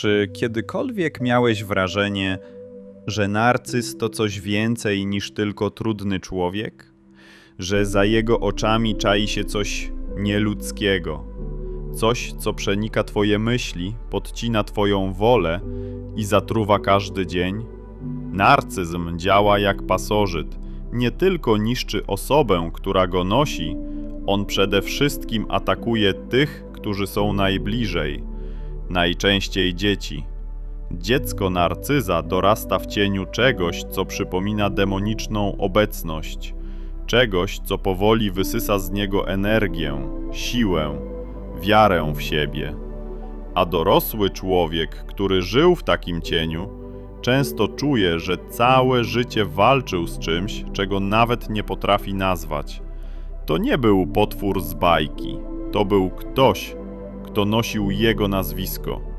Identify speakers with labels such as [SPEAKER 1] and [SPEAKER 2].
[SPEAKER 1] Czy kiedykolwiek miałeś wrażenie, że narcyz to coś więcej niż tylko trudny człowiek? Że za jego oczami czai się coś nieludzkiego, coś, co przenika twoje myśli, podcina twoją wolę i zatruwa każdy dzień? Narcyzm działa jak pasożyt. Nie tylko niszczy osobę, która go nosi, on przede wszystkim atakuje tych, którzy są najbliżej, najczęściej dzieci. Dziecko narcyza dorasta w cieniu czegoś, co przypomina demoniczną obecność, czegoś, co powoli wysysa z niego energię, siłę, wiarę w siebie. A dorosły człowiek, który żył w takim cieniu, często czuje, że całe życie walczył z czymś, czego nawet nie potrafi nazwać. To nie był potwór z bajki, to był ktoś, kto nosił jego nazwisko.